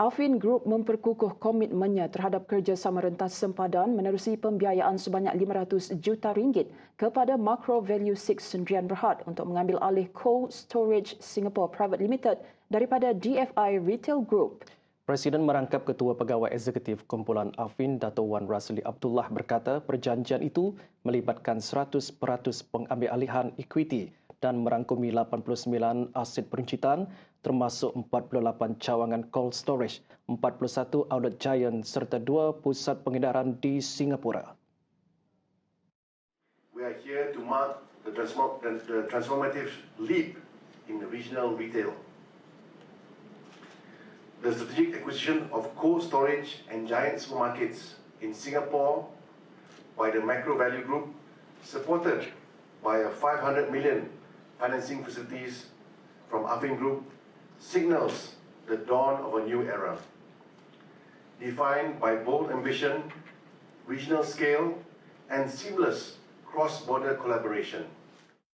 Alvin Group memperkukuh komitmennya terhadap kerjasama rentas sempadan menerusi pembiayaan sebanyak 500 juta ringgit kepada Macro Value 6 Sendirian Berhad untuk mengambil alih Cold Storage Singapore Private Limited daripada DFI Retail Group. Presiden merangkap Ketua Pegawai Eksekutif Kumpulan Afin Dato' Wan Rasli Abdullah berkata perjanjian itu melibatkan 100% pengambil equity dan merangkumi 89 aset peruncitan termasuk 48 cawangan cold storage, 41 outlet giant serta dua pusat pengedaran di Singapura. We are here to mark the, transform the transformative leap in the regional retail. The strategic acquisition of cold storage and giant supermarkets in Singapore by the Macro Value Group, supported by a 500 million financing facilities from Afin Group signals the dawn of a new era, defined by bold ambition, regional scale, and seamless cross-border collaboration.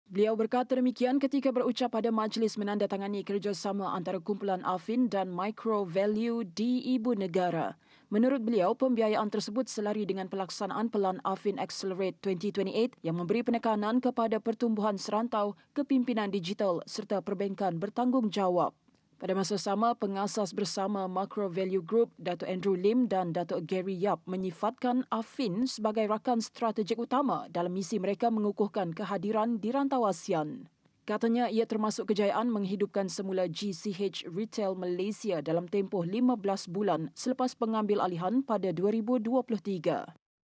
Beliau berkata demikian ketika berucap pada majlis menandatangani kerjasama antara kumpulan Afin dan Micro Value di Ibu Negara. Menurut beliau, pembiayaan tersebut selari dengan pelaksanaan Pelan Afin Accelerate 2028 yang memberi penekanan kepada pertumbuhan serantau, kepimpinan digital serta perbankan bertanggungjawab. Pada masa sama, pengasas bersama Macro Value Group, Dato' Andrew Lim dan Dato' Gary Yap menyifatkan Afin sebagai rakan strategik utama dalam misi mereka mengukuhkan kehadiran di rantau ASEAN. Katanya ia termasuk kejayaan menghidupkan semula GCH Retail Malaysia dalam tempoh 15 bulan selepas pengambil alihan pada 2023.